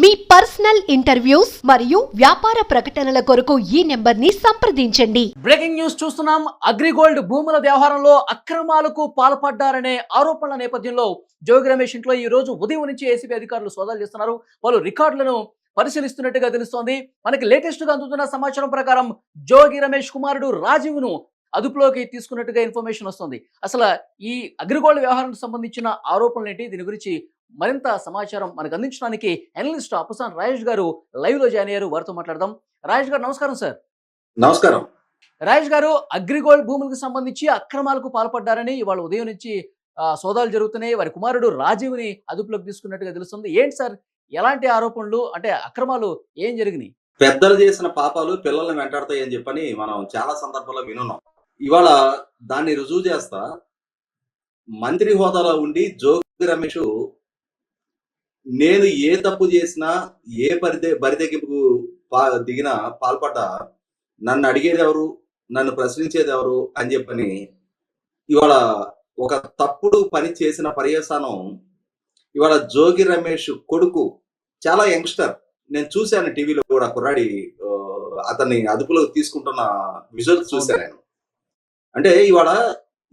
మీ personal interviews మరియు వ్యాపార ప్రకటనల కొరకు ఈ నెంబర్ని సంప్రదించండి. బ్రేకింగ్ న్యూస్ చూస్తున్నాం. అగ్రిగోల్డ్ భూముల వ్యవహారంలో అక్రమాలకు పాల్పడ్డారనే ఆరోపణల నేపథ్యంలో జోగి రమేష్ ఇంట్లో ఈ రోజు ఉదయం నుంచి ఏసీబీ అధికారులు సోదాలు చేస్తున్నారు. వాళ్ళు రికార్డులను పరిశీలిస్తున్నట్టుగా తెలుస్తోంది. మనకి లేటెస్ట్గా అందుతున్న సమాచారం ప్రకారం జోగి రమేష్ కుమారుడు రాజీవ్ను అదుపులోకి తీసుకున్నట్టుగా ఇన్ఫర్మేషన్ వస్తుంది. అసలు ఈ అగ్రిగోల్డ్ వ్యవహారానికి సంబంధించిన ఆరోపణలు ఏంటి దీని గురించి మరింత సమాచారం మనకు అందించడానికి అనలిస్ట్ అపసాన్ రాజేష్ గారు లైవ్లో జాయిన్ అయ్యారు. వారితో మాట్లాడదాం. రాజేష్ గారు నమస్కారం సార్. నమస్కారం. రాజేష్ గారు అగ్రిగోల్డ్ భూములకు సంబంధించి అక్రమాలకు పాల్పడ్డారని ఇవాళ ఉదయం నుంచి సోదాలు జరుగుతున్నాయి. వారి కుమారుడు రాజీవ్ని అదుపులోకి తీసుకున్నట్టుగా తెలుస్తుంది. ఏంటి సార్? ఎలాంటి ఆరోపణలు? అంటే అక్రమాలు ఏం జరిగినాయి? పెద్దలు చేసిన పాపాలు పిల్లల్ని వెంటాడతాయి అని చెప్పని మనం చాలా సందర్భాల్లో వినున్నాం. ఇవాళ దాన్ని రుజువు చేస్తా మంత్రి హోదాలో ఉండి జోగి రమేష్ నేను ఏ తప్పు చేసినా ఏ బరితే బరితెగింపుకు పా దిగినా పాల్పడ్డ నన్ను అడిగేది ఎవరు నన్ను ప్రశ్నించేది ఎవరు అని చెప్పని ఇవాళ ఒక తప్పుడు పని చేసిన పర్యవసానం ఇవాళ జోగి రమేష్ కొడుకు చాలా యంగ్స్టర్. నేను చూశాను టీవీలో కూడా కుర్రాడి అతన్ని అదుపులో తీసుకుంటున్న విజువల్స్ చూశాను నేను. అంటే ఇవాళ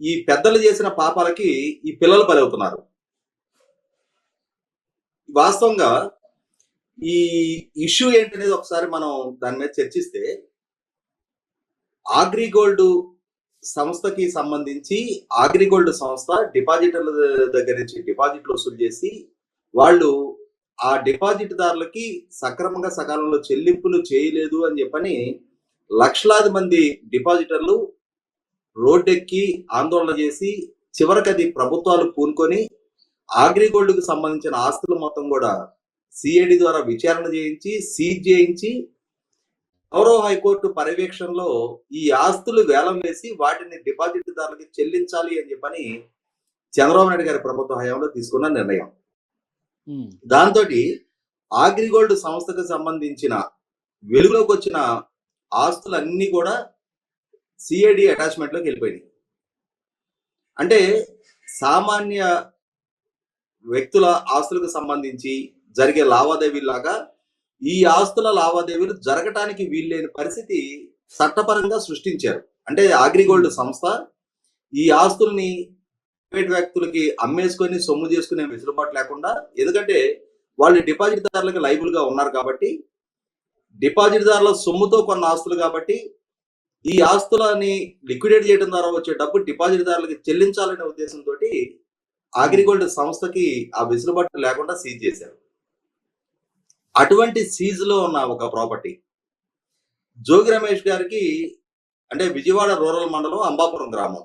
ఈ పెద్దలు చేసిన పాపాలకి ఈ పిల్లలు బలవుతున్నారు. వాస్తవంగా ఈ ఇష్యూ ఏంటనేది ఒకసారి మనం దాని మీద చర్చిస్తే ఆగ్రిగోల్డ్ సంస్థకి సంబంధించి ఆగ్రిగోల్డ్ సంస్థ డిపాజిటర్ల దగ్గర నుంచి డిపాజిట్లు వసూలు చేసి వాళ్ళు ఆ డిపాజిట్ దారులకి సక్రమంగా సకాలంలో చెల్లింపులు చేయలేదు అని చెప్పని లక్షలాది మంది డిపాజిటర్లు రోడ్డెక్కి ఆందోళన చేసి చివరికి అది ప్రభుత్వాలు పూనుకొని అగ్రిగోల్డ్కు సంబంధించిన ఆస్తులు మొత్తం కూడా సిఐడి ద్వారా విచారణ చేయించి సీజ్ చేయించి గౌరవ హైకోర్టు పర్యవేక్షణలో ఈ ఆస్తులు వేలం వేసి వాటిని డిపాజిట్ దారులకి చెల్లించాలి అని చెప్పని చంద్రబాబు నాయుడు గారి ప్రభుత్వ హయాంలో తీసుకున్న నిర్ణయం. దాంతో అగ్రిగోల్డ్ సంస్థకు సంబంధించిన వెలుగులోకి వచ్చిన ఆస్తులన్నీ కూడా సిఐడి అటాచ్మెంట్లోకి వెళ్ళిపోయినాయి. అంటే సామాన్య వ్యక్తుల ఆస్తులకు సంబంధించి జరిగే లావాదేవీలాగా ఈ ఆస్తుల లావాదేవీలు జరగటానికి వీల్లేని పరిస్థితి చట్టపరంగా సృష్టించారు. అంటే అగ్రిగోల్డ్ సంస్థ ఈ ఆస్తుల్ని ప్రైవేట్ వ్యక్తులకి అమ్మేసుకొని సొమ్ము చేసుకునే వెసులుబాటు లేకుండా ఎందుకంటే వాళ్ళు డిపాజిట్ దారులకు ఉన్నారు కాబట్టి డిపాజిట్దారుల సొమ్ముతో కొన్న ఆస్తులు కాబట్టి ఈ ఆస్తులని లిక్విడేట్ చేయడం ద్వారా వచ్చే డబ్బు డిపాజిట్దారులకి చెల్లించాలనే ఉద్దేశంతో అగ్రిగోల్డ్ సంస్థకి ఆ వెసులుబాటు లేకుండా సీజ్ చేశారు. అటువంటి సీజ్లో ఉన్న ఒక ప్రాపర్టీ జోగి రమేష్ గారికి అంటే విజయవాడ రూరల్ మండలం అంబాపురం గ్రామం.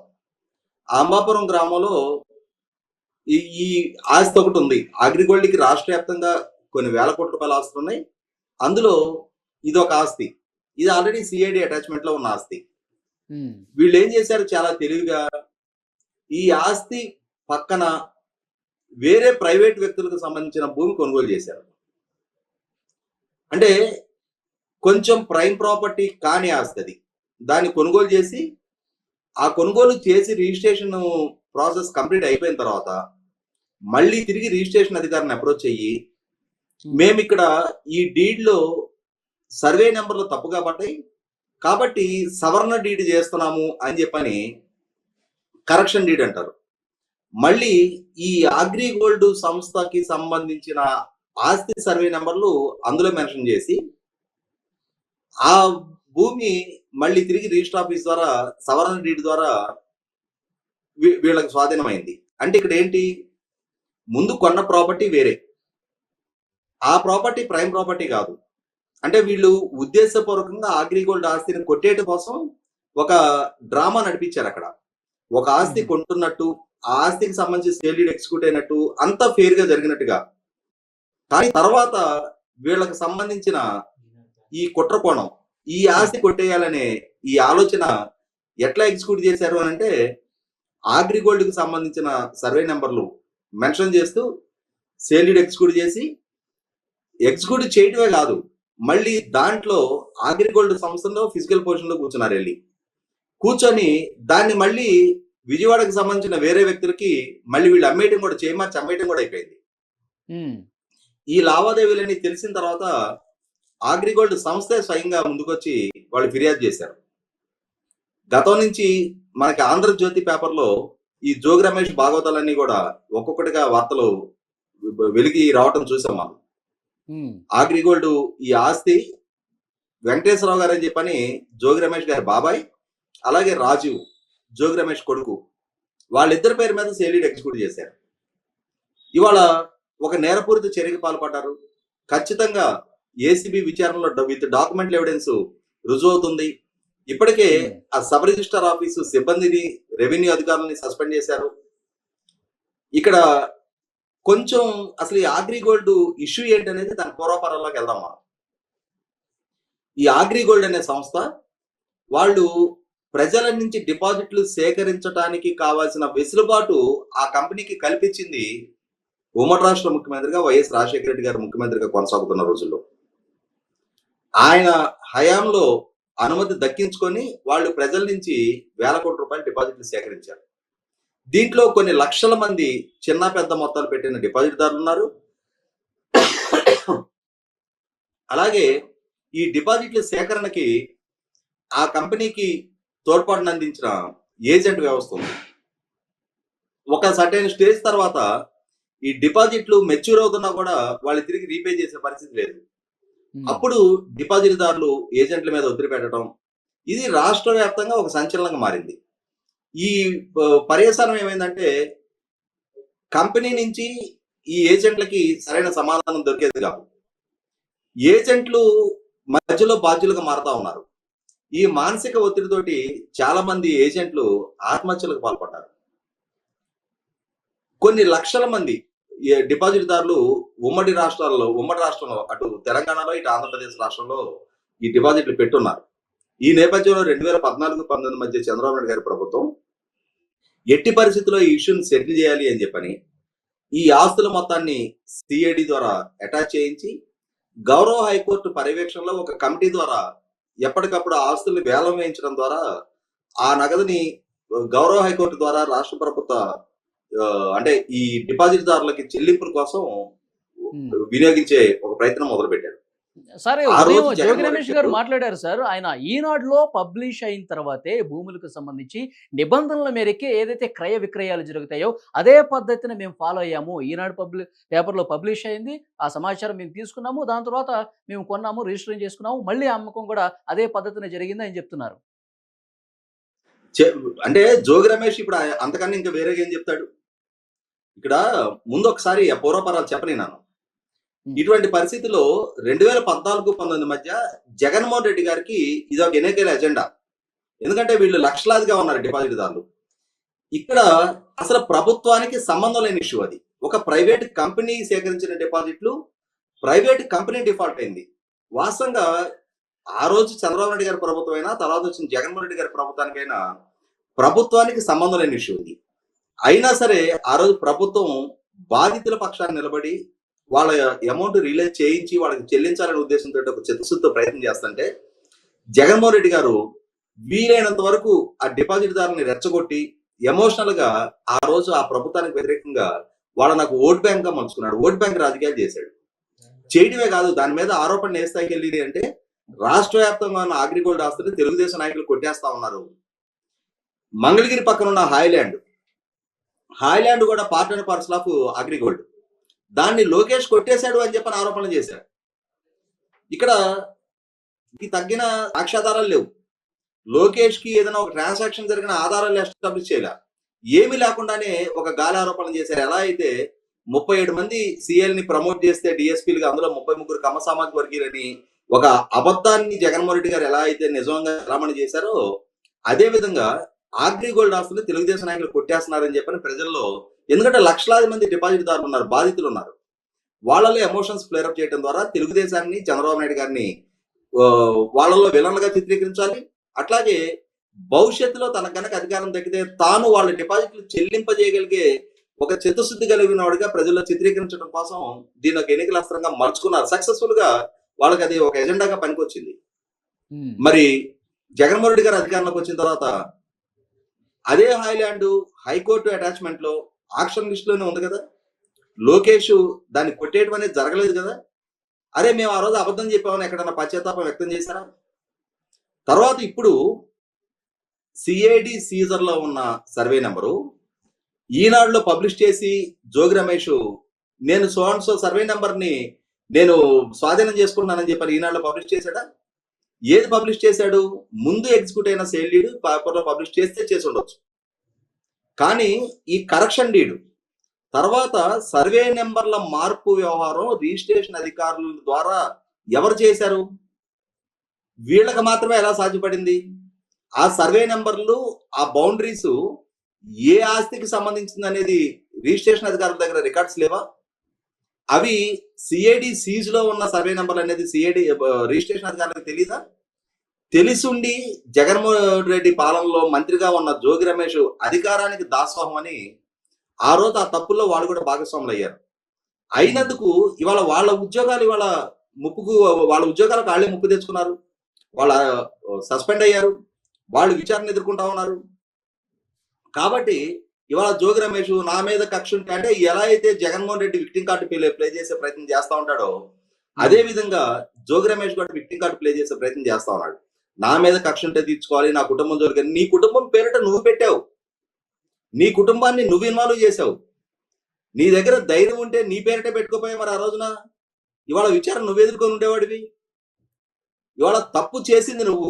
ఆ అంబాపురం గ్రామంలో ఈ ఈ ఆస్తి ఒకటి ఉంది. అగ్రిగోల్డ్కి రాష్ట్ర వ్యాప్తంగా కొన్ని వేల కోట్ల రూపాయల ఆస్తులు ఉన్నాయి. అందులో ఇది ఒక ఆస్తి. ఇది ఆల్రెడీ సిఐడి అటాచ్మెంట్లో ఉన్న ఆస్తి. వీళ్ళు ఏం చేశారు? చాలా తెలివిగా ఈ ఆస్తి పక్కన వేరే ప్రైవేట్ వ్యక్తులకు సంబంధించిన భూమి కొనుగోలు చేశారు. అంటే కొంచెం ప్రైమ్ ప్రాపర్టీ కాని ఆస్తి అది. దాన్ని కొనుగోలు చేసి ఆ కొనుగోలు చేసి రిజిస్ట్రేషన్ ప్రాసెస్ కంప్లీట్ అయిపోయిన తర్వాత మళ్ళీ తిరిగి రిజిస్ట్రేషన్ అధికారిని అప్రోచ్ అయ్యి మేము ఇక్కడ ఈ డీడ్లో సర్వే నెంబర్లు తప్పుగా పడ్డాయి. కాబట్టి సవరణ డీడ్ చేస్తున్నాము అని చెప్పని కరెక్షన్ డీడ్ అంటారు. మళ్ళీ ఈ అగ్రి గోల్డ్ సంస్థకి సంబంధించిన ఆస్తి సర్వే నెంబర్లు అందులో మెన్షన్ చేసి ఆ భూమి మళ్ళీ తిరిగి రిజిస్టర్ ఆఫీస్ ద్వారా సవరణ డీడ్ ద్వారా వీళ్ళకి స్వాధీనమైంది. అంటే ఇక్కడ ఏంటి? ముందు కొన్న ప్రాపర్టీ వేరే. ఆ ప్రాపర్టీ ప్రైమ్ ప్రాపర్టీ కాదు. అంటే వీళ్ళు ఉద్దేశపూర్వకంగా అగ్రిగోల్డ్ ఆస్తిని కొట్టేయడం కోసం ఒక డ్రామా నడిపించారు అక్కడ. ఒక ఆస్తి. కొంటున్నట్టు ఆ ఆస్తికి సంబంధించి సేల్ ఎక్స్క్యూట్ అయినట్టు అంతా ఫెయిర్గా జరిగినట్టుగా కానీ తర్వాత వీళ్ళకి సంబంధించిన ఈ కుట్ర కోణం ఈ ఆస్తి కొట్టేయాలనే ఈ ఆలోచన ఎట్లా ఎగ్జిక్యూట్ చేశారు అని అంటే అగ్రిగోల్డ్కి సంబంధించిన సర్వే నెంబర్లు మెన్షన్ చేస్తూ సేల్డ్ ఎగ్జిక్యూట్ చేసి ఎగ్జిక్యూట్ చేయటమే కాదు మళ్ళీ దాంట్లో అగ్రిగోల్డ్ సంస్థలో ఫిజికల్ పొజిషన్లో కూర్చున్నారు వెళ్ళి కూర్చొని దాన్ని మళ్ళీ విజయవాడకి సంబంధించిన వేరే వ్యక్తులకి మళ్ళీ వీళ్ళు అమ్మేయటం కూడా చేయమని అమ్మేయటం కూడా అయిపోయింది. ఈ లావాదేవీలని తెలిసిన తర్వాత అగ్రిగోల్డ్ సంస్థే స్వయంగా ముందుకొచ్చి వాళ్ళు ఫిర్యాదు చేశారు. గతం నుంచి మనకి ఆంధ్రజ్యోతి పేపర్లో ఈ జోగి రమేష్ భాగవతాలన్నీ కూడా ఒక్కొక్కటిగా వార్తలు వెలిగి రావటం చూసాం మనం. ఉమ్, అగ్రిగోల్డ్ ఈ ఆస్తి వెంకటేశ్వరరావు గారు అని చెప్పని జోగి రమేష్ గారి బాబాయ్ అలాగే రాజీవ్ జోగి రమేష్ కొడుకు వాళ్ళిద్దరి పేరు మీద సేలీడ్ ఎగ్జిక్యూట్ చేశారు. ఇవాళ ఒక నేరపూరిత చర్యకి పాల్పడ్డారు. ఖచ్చితంగా ఏసీబీ విచారణలో విత్ డాక్యుమెంట్ ఎవిడెన్స్ రుజువు అవుతుంది. ఇప్పటికే ఆ సబ్ రిజిస్టర్ ఆఫీసు సిబ్బందిని రెవెన్యూ అధికారులని సస్పెండ్ చేశారు. ఇక్కడ కొంచెం అసలు ఈ అగ్రిగోల్డ్ ఇష్యూ ఏంటనేది దాని పూర్వపరంలోకి వెళ్దాం మనం ఈ అగ్రిగోల్డ్ అనే సంస్థ వాళ్ళు ప్రజల నుంచి డిపాజిట్లు సేకరించడానికి కావాల్సిన వెసులుబాటు ఆ కంపెనీకి కల్పించింది ఉమ్మడి రాష్ట్ర ముఖ్యమంత్రిగా వైఎస్ రాజశేఖర రెడ్డి గారు ముఖ్యమంత్రిగా కొనసాగుతున్న రోజుల్లో. ఆయన హయాంలో అనుమతి దక్కించుకొని వాళ్ళు ప్రజల నుంచి వేల కోట్ల రూపాయలు డిపాజిట్లు సేకరించారు. దీంట్లో కొన్ని లక్షల మంది చిన్న పెద్ద మొత్తాలు పెట్టిన డిపాజిట్దారులు ఉన్నారు. అలాగే ఈ డిపాజిట్ల సేకరణకి ఆ కంపెనీకి తోడ్పాటును అందించిన ఏజెంట్ వ్యవస్థ ఉంది. ఒక సర్టైన్ స్టేజ్ తర్వాత ఈ డిపాజిట్లు మెచ్యూర్ అవుతున్నా కూడా వాళ్ళు తిరిగి రీపే చేసే పరిస్థితి లేదు. ఉమ్, అప్పుడు డిపాజిట్దారులు ఏజెంట్ల మీద ఒత్తిడి పెట్టడం ఇది రాష్ట్ర వ్యాప్తంగా ఒక సంచలనంగా మారింది. ఈ పర్యవసానం ఏమైందంటే కంపెనీ నుంచి ఈ ఏజెంట్లకి సరైన సమాధానం దొరికేది కాదు. ఏజెంట్లు మధ్యలో బాధ్యులుగా మారుతా ఉన్నారు. ఈ మానసిక ఒత్తిడితోటి చాలా మంది ఏజెంట్లు ఆత్మహత్యలకు పాల్పడ్డారు. కొన్ని లక్షల మంది డిపాజిట్దారులు ఉమ్మడి రాష్ట్రాల్లో ఉమ్మడి రాష్ట్రంలో అటు తెలంగాణలో ఇటు ఆంధ్రప్రదేశ్ రాష్ట్రంలో ఈ డిపాజిట్లు పెట్టున్నారు. ఈ నేపథ్యంలో రెండు వేల పద్నాలుగు పంతొమ్మిది మధ్య చంద్రబాబు నాయుడు గారి ప్రభుత్వం ఎట్టి పరిస్థితుల్లో ఈ ఇష్యూని సెటిల్ చేయాలి అని చెప్పని ఈ ఆస్తుల మొత్తాన్ని సిఐడి ద్వారా అటాచ్ చేయించి గౌరవ హైకోర్టు పర్యవేక్షణలో ఒక కమిటీ ద్వారా ఎప్పటికప్పుడు ఆస్తుల్ని వేలం వేయించడం ద్వారా ఆ నగదుని గౌరవ హైకోర్టు ద్వారా రాష్ట్ర ప్రభుత్వ అంటే ఈ డిపాజిట్దారులకి చెల్లింపుల కోసం. వినియోగించే ఒక ప్రయత్నం మొదలు పెట్టారు సరే ఉదయం జోగి రమేష్ గారు మాట్లాడారు సార్. ఆయన ఈనాడులో పబ్లిష్ అయిన తర్వాతే భూములకు సంబంధించి నిబంధనల మేరకే ఏదైతే క్రయ విక్రయాలు జరుగుతాయో అదే పద్ధతిని మేము ఫాలో అయ్యాము. ఈనాడు పబ్లి పేపర్లో పబ్లిష్ అయింది. ఆ సమాచారం మేము తీసుకున్నాము. దాని తర్వాత మేము కొన్నాము రిజిస్టర్ చేసుకున్నాము. మళ్ళీ అమ్మకం కూడా అదే పద్ధతిని జరిగింది అని చెప్తున్నారు. అంటే జోగి రమేష్ ఇప్పుడు అంతకన్నా ఇంకా వేరేగా ఏం చెప్తాడు? ఇక్కడ ముందు ఒకసారి పూర్వపరాలు చెప్పని నాను. ఇటువంటి పరిస్థితిలో రెండు వేల పద్నాలుగు పంతొమ్మిది మధ్య జగన్మోహన్ రెడ్డి గారికి ఇది ఒక ఎన్నికల ఎజెండా. ఎందుకంటే వీళ్ళు లక్షలాదిగా ఉన్నారు డిపాజిట్దారులు. ఇక్కడ అసలు ప్రభుత్వానికి సంబంధం లేని ఇష్యూ అది. ఒక ప్రైవేట్ కంపెనీ సేకరించిన డిపాజిట్లు ప్రైవేట్ కంపెనీ డిఫాల్ట్ అయింది. వాస్తవంగా ఆ రోజు చంద్రబాబు నాయుడు గారి ప్రభుత్వం అయినా తర్వాత వచ్చిన జగన్మోహన్ రెడ్డి గారి ప్రభుత్వానికైనా ప్రభుత్వానికి సంబంధం లేని ఇష్యూ ఇది. అయినా సరే ఆ రోజు ప్రభుత్వం బాధితుల పక్షాన్ని నిలబడి వాళ్ళ అమౌంట్ రిలీజ్ చేయించి వాళ్ళకి చెల్లించాలనే ఉద్దేశంతో ఒక చిత్తశుద్ధ ప్రయత్నం చేస్తుంటే జగన్మోహన్ రెడ్డి గారు వీలైనంత వరకు ఆ డిపాజిట్ దారుని రెచ్చగొట్టి ఎమోషనల్గా ఆ రోజు ఆ ప్రభుత్వానికి వ్యతిరేకంగా వాళ్ళ నాకు ఓట్ బ్యాంక్గా మలుచుకున్నాడు. ఓట్ బ్యాంక్ రాజకీయాలు చేశాడు. చేయడమే కాదు దాని మీద ఆరోపణ ఏ స్థాయికి వెళ్ళింది అంటే రాష్ట్ర వ్యాప్తంగా ఉన్న అగ్రిగోల్డ్ ఆస్తులు తెలుగుదేశం నాయకులు కొట్టేస్తా ఉన్నారు. మంగళగిరి పక్కన ఉన్న హాయ్లాండ్ హాయ్లాండ్ కూడా part and parcel of AgriGold దాన్ని లోకేష్ కొట్టేశాడు అని చెప్పని ఆరోపణలు చేశారు ఇక్కడ ఈ తగ్గిన సాక్ష్యాధారాలు లేవు. లోకేష్కి ఏదైనా ఒక ట్రాన్సాక్షన్ జరిగిన ఆధారాలు ఎస్టాబ్లిష్ చేయాల. ఏమీ లేకుండానే ఒక గాలి ఆరోపణలు చేశారు. ఎలా అయితే ముప్పై ఏడు మంది సీఎల్ని ప్రమోట్ చేస్తే డిఎస్పీలుగా అందులో ముప్పై ముగ్గురు కమ్మ సామాజిక వర్గీయులని ఒక అబద్ధాన్ని జగన్మోహన్ రెడ్డి గారు ఎలా అయితే నిజంగా రమణ చేశారో అదే విధంగా అగ్రిగోల్డ్ ఆస్తులు తెలుగుదేశం నాయకులు కొట్టేస్తున్నారని చెప్పని ప్రజల్లో ఎందుకంటే లక్షలాది మంది డిపాజిట్దారులు ఉన్నారు బాధితులు ఉన్నారు. వాళ్ళలో ఎమోషన్స్ ఫ్లేరప్ చేయడం ద్వారా తెలుగుదేశాన్ని చంద్రబాబు నాయుడు గారిని వాళ్ళలో విలన్లుగా చిత్రీకరించాలి. అట్లాగే భవిష్యత్తులో తనకు కనుక అధికారం దక్కితే తాను వాళ్ళ డిపాజిట్లు చెల్లింపజేయగలిగే ఒక చిత్తశుద్ధి కలిగిన వాడిగా ప్రజల్లో చిత్రీకరించడం కోసం దీని ఒక ఎన్నికల అస్త్రంగా మలుచుకున్నారు. సక్సెస్ఫుల్గా వాళ్ళకి అది ఒక ఎజెండాగా పనికొచ్చింది. మరి జగన్మోహన్ రెడ్డి గారు అధికారంలోకి వచ్చిన తర్వాత అదే హాయ్లాండ్ హైకోర్టు అటాచ్మెంట్లో ఆక్షన్ లిస్ట్లోనే ఉంది కదా. లోకేష్ దాన్ని కొట్టేయడం అనేది జరగలేదు కదా. అరే మేము ఆ రోజు అబద్ధం చెప్పామని ఎక్కడన్నా పశ్చాత్తాపం వ్యక్తం చేశారా? తర్వాత ఇప్పుడు సిఐడి సీజర్లో ఉన్న సర్వే నెంబరు ఈనాడులో పబ్లిష్ చేసి జోగి రమేష్ నేను సో అండ్ సో సర్వే నెంబర్ని నేను స్వాధీనం చేసుకున్నానని చెప్పి ఈనాడులో పబ్లిష్ చేశాడా? ఏది పబ్లిష్ చేశాడు? ముందు ఎగ్జిక్యూట్ అయిన సేల్ లీడ్ పేపర్లో పబ్లిష్ చేస్తే చేసి ఉండొచ్చు. కానీ ఈ కరెక్షన్ డీడ్ తర్వాత సర్వే నెంబర్ల మార్పు వ్యవహారం రిజిస్ట్రేషన్ అధికారుల ద్వారా ఎవరు చేశారు? వీళ్ళకి మాత్రమే ఎలా సాధ్యపడింది? ఆ సర్వే నెంబర్లు ఆ బౌండరీస్ ఏ ఆస్తికి సంబంధించింది అనేది రిజిస్ట్రేషన్ అధికారుల దగ్గర రికార్డ్స్ లేవా? అవి సిఐడి సీజ్లో ఉన్న సర్వే నెంబర్లు అనేది సిఐడి రిజిస్ట్రేషన్ అధికారులకు తెలియదా తెలిసుండి జగన్మోహన్ రెడ్డి పాలనలో మంత్రిగా ఉన్న జోగి రమేష్ అధికారానికి దాసోహం అని ఆ రోజు ఆ తప్పుల్లో వాళ్ళు కూడా భాగస్వాములు అయ్యారు అయినందుకు ఇవాళ వాళ్ళ ఉద్యోగాలు ఇవాళ ముప్పుకు వాళ్ళ ఉద్యోగాలకు వాళ్ళే ముప్పు తెచ్చుకున్నారు. వాళ్ళ సస్పెండ్ అయ్యారు. వాళ్ళు విచారణ ఎదుర్కొంటా ఉన్నారు. కాబట్టి ఇవాళ జోగి రమేష్ నా మీద కక్ష ఉంటే అంటే ఎలా అయితే Jaganmohan Reddy victim card play play చేసే ప్రయత్నం చేస్తా ఉంటాడో అదే విధంగా జోగి రమేష్ కూడా విక్టింగ్ కార్డు ప్లే చేసే ప్రయత్నం చేస్తా ఉన్నాడు. నా మీద కక్ష ఉంటే తీర్చుకోవాలి నా కుటుంబం దొరికింది నీ కుటుంబం పేరిట నువ్వు పెట్టావు. నీ కుటుంబాన్ని నువ్వు ఇన్వాల్వ్ చేసావు నీ దగ్గర ధైర్యం ఉంటే నీ పేరిట పెట్టుకోపోయావు మరి ఆ రోజున? ఇవాళ విచారణ నువ్వు ఎదుర్కొని ఉండేవాడివి? ఇవాళ తప్పు చేసింది నువ్వు.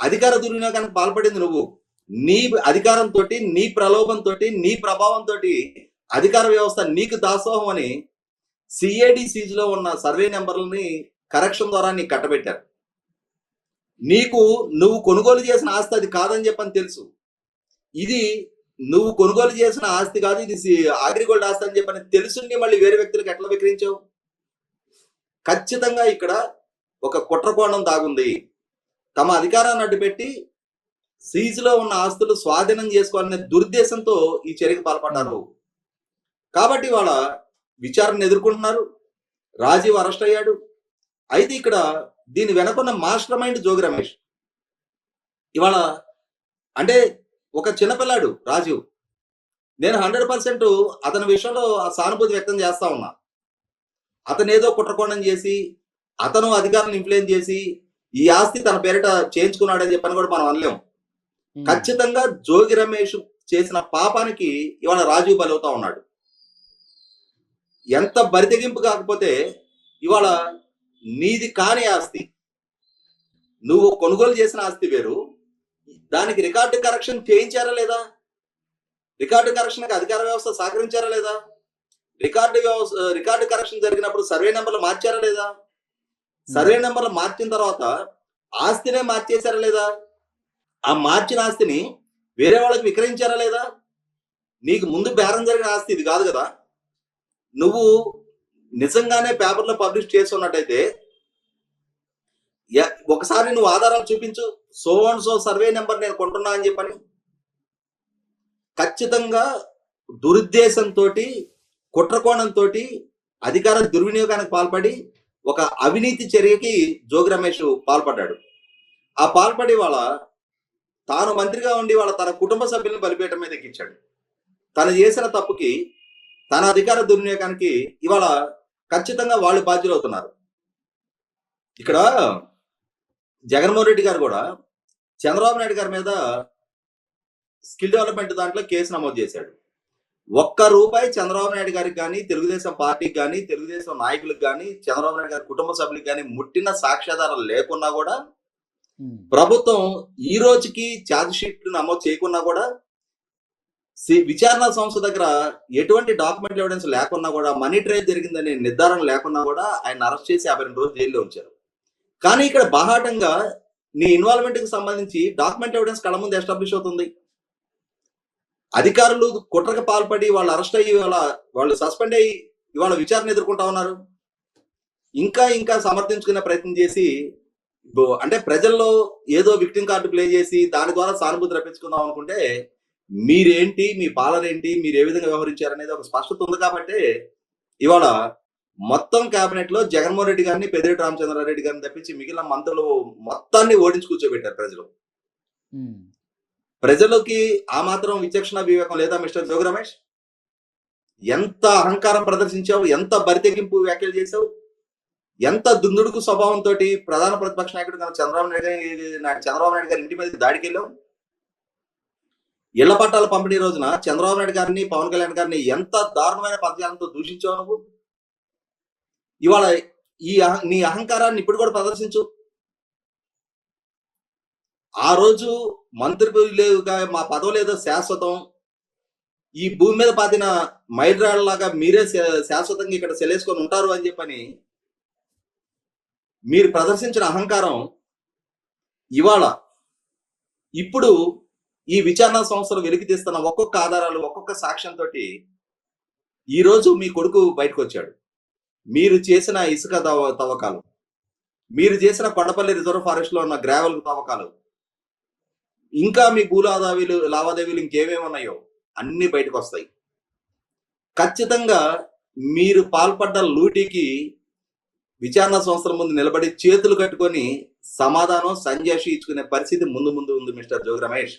అధికార దుర్వినియోగానికి పాల్పడింది నువ్వు. నీ అధికారంతో నీ ప్రలోభంతో నీ ప్రభావంతో అధికార వ్యవస్థ నీకు దాసోహం అని సిఐడి సీజ్లో ఉన్న సర్వే నెంబర్లని కరెక్షన్ ద్వారా నీకు కట్టబెట్టారు. నీకు నువ్వు కొనుగోలు చేసిన ఆస్తి అది కాదని చెప్పని తెలుసు. ఇది నువ్వు కొనుగోలు చేసిన ఆస్తి కాదు ఇది అగ్రిగోల్డ్ ఆస్తి అని చెప్పని తెలుసుండి మళ్ళీ వేరే వ్యక్తులకు ఎట్లా విక్రయించావు? ఖచ్చితంగా ఇక్కడ ఒక కుట్రకోణం దాగుంది. తమ అధికారాన్ని అడ్డుపెట్టి సీజులో ఉన్న ఆస్తులు స్వాధీనం చేసుకోవాలనే దురుద్దేశంతో ఈ చర్యకు పాల్పడ్డారు. కాబట్టి వాళ్ళ విచారణ ఎదుర్కొంటున్నారు. రాజీవ్ అరెస్ట్ అయ్యాడు. అయితే ఇక్కడ దీని వెనకున్న మాస్టర్ మైండ్ జోగి రమేష్. ఇవాళ అంటే ఒక చిన్నపిల్లాడు రాజీవ్. నేను హండ్రెడ్ పర్సెంట్ అతని విషయంలో ఆ సానుభూతి వ్యక్తం చేస్తా ఉన్నా. అతను ఏదో కుట్రకోణం చేసి అతను అధికారులను ఇన్ఫ్లుయెన్స్ చేసి ఈ ఆస్తి తన పేరిట చేయించుకున్నాడని చెప్పని కూడా మనం అనలేం. ఖచ్చితంగా జోగి రమేష్ చేసిన పాపానికి ఇవాళ రాజీవ్ బలవుతా ఉన్నాడు. ఎంత బరితెగింపు కాకపోతే ఇవాళ నీది కాని ఆస్తి. నువ్వు కొనుగోలు చేసిన ఆస్తి వేరు. దానికి రికార్డు కరెక్షన్ చేయించారా లేదా? రికార్డు కరెక్షన్ అధికార వ్యవస్థ సహకరించారా లేదా? రికార్డు వ్యవస్థ రికార్డు కరెక్షన్ జరిగినప్పుడు సర్వే నెంబర్లు మార్చారా లేదా? సర్వే నెంబర్లు మార్చిన తర్వాత ఆస్తినే మార్చేశారా లేదా? ఆ మార్చిన ఆస్తిని వేరే వాళ్ళకి విక్రయించారా లేదా? నీకు ముందు బేరం జరిగిన ఆస్తి ఇది కాదు కదా. నువ్వు నిజంగానే పేపర్లో పబ్లిష్ చేస్తున్నట్టయితే ఒకసారి నువ్వు ఆధారాలు చూపించు. So and so survey number నేను కొంటున్నా అని చెప్పని. ఖచ్చితంగా దురుద్దేశంతో కుట్రకోణంతో అధికార దుర్వినియోగానికి పాల్పడి ఒక అవినీతి చర్యకి జోగి రమేష్ పాల్పడ్డాడు. ఆ పాల్పడి వాళ్ళ తాను మంత్రిగా ఉండి వాళ్ళ తన కుటుంబ సభ్యులను బలిపేయటం మీద ఎక్కించాడు తను చేసిన తప్పుకి తన అధికార దుర్వినియోగానికి ఇవాళ ఖచ్చితంగా వాళ్ళు బాధ్యులు అవుతున్నారు ఇక్కడ జగన్మోహన్ రెడ్డి గారు కూడా చంద్రబాబు నాయుడు గారి మీద స్కిల్ డెవలప్మెంట్ దాంట్లో కేసు నమోదు చేశాడు. ఒక్క రూపాయి చంద్రబాబు నాయుడు గారికి కానీ తెలుగుదేశం పార్టీకి కానీ తెలుగుదేశం నాయకులకు కానీ చంద్రబాబు నాయుడు గారి కుటుంబ సభ్యులకు కానీ ముట్టిన సాక్ష్యాధారాలు లేకున్నా కూడా ప్రభుత్వం ఈ రోజుకి ఛార్జ్ షీట్ నమోదు చేయకున్నా కూడా విచారణ సంస్థ దగ్గర ఎటువంటి డాక్యుమెంట్ ఎవిడెన్స్ లేకున్నా కూడా మనీ ట్రేస్ జరిగిందనే నిర్ధారణ లేకున్నా కూడా ఆయన అరెస్ట్ చేసి యాభై రెండు రోజులు జైల్లో ఉంచారు. కానీ ఇక్కడ బహాటంగా నీ ఇన్వాల్వ్మెంట్కి సంబంధించి డాక్యుమెంట్ ఎవిడెన్స్ కళ్ళ ముందు ఎస్టాబ్లిష్ అవుతుంది. అధికారులు కుట్రకు పాల్పడి వాళ్ళు అరెస్ట్ అయ్యి ఇవాళ వాళ్ళు సస్పెండ్ అయ్యి ఇవాళ విచారణ ఎదుర్కొంటా ఉన్నారు. ఇంకా ఇంకా సమర్థించుకునే ప్రయత్నం చేసి అంటే ప్రజల్లో ఏదో విక్టింగ్ కార్డు ప్లే చేసి దాని ద్వారా సానుభూతి రప్పించుకుందాం అనుకుంటే మీరేంటి మీ పాలన ఏంటి మీరు ఏ విధంగా వ్యవహరించారు అనేది ఒక స్పష్టత ఉంది కాబట్టి ఇవాళ మొత్తం కేబినెట్లో జగన్మోహన్ రెడ్డి గారిని పెద్దిరెడ్డి రామచంద్రారెడ్డి గారిని తప్పించి మిగిలిన మంత్రులు మొత్తాన్ని ఓడించి కూర్చోబెట్టారు ప్రజలు. ప్రజలకి ఆ మాత్రం విచక్షణ వివేకం లేదా మిస్టర్ జోగి రమేష్? ఎంత అహంకారం ప్రదర్శించావు ఎంత బరితెగింపు వ్యాఖ్యలు చేసావు ఎంత దుందుడుకు స్వభావంతో ప్రధాన ప్రతిపక్ష నాయకుడు చంద్రబాబు నాయుడు గారి నా- చంద్రబాబు నాయుడు గారి ఇంటి మీద దాడికి వెళ్ళావు ఇళ్ళ పట్టాల పంపిణీ రోజున చంద్రబాబు నాయుడు గారిని పవన్ కళ్యాణ్ గారిని ఎంత దారుణమైన పదజాలంతో దూషించావు నువ్వు? ఇవాళ ఈ అహ- నీ అహంకారాన్ని ఇప్పుడు కూడా ప్రదర్శించు. ఆ రోజు మంత్రి లేదుగా మా పదవి లేదో శాశ్వతం. ఈ భూమి మీద పాతిన మైడ్రాళ్ళలాగా మీరే శా- శాశ్వతంగా ఇక్కడ సెలేసుకొని ఉంటారు అని చెప్పని మీరు ప్రదర్శించిన అహంకారం ఇవాళ ఇప్పుడు ఈ విచారణ సంస్థలు వెలికి తీస్తున్న ఒక్కొక్క ఆధారాలు ఒక్కొక్క సాక్ష్యంతో ఈరోజు మీ కొడుకు బయటకు వచ్చాడు. మీరు చేసిన ఇసుక తవ్వ- తవ్వకాలు మీరు చేసిన కొండపల్లి రిజర్వ్ ఫారెస్ట్లో ఉన్న గ్రావెల్ తవ్వకాలు ఇంకా మీ భూ లావాదేవీలు లావాదేవీలు ఇంకేమేమి ఉన్నాయో అన్ని బయటకు వస్తాయి. ఖచ్చితంగా మీరు పాల్పడ్డ లూటీకి విచారణ సంస్థల ముందు నిలబడి చేతులు కట్టుకొని సమాధానం సంజాషి ఇచ్చుకునే పరిస్థితి ముందు ముందు ఉంది mister Jogi Ramesh.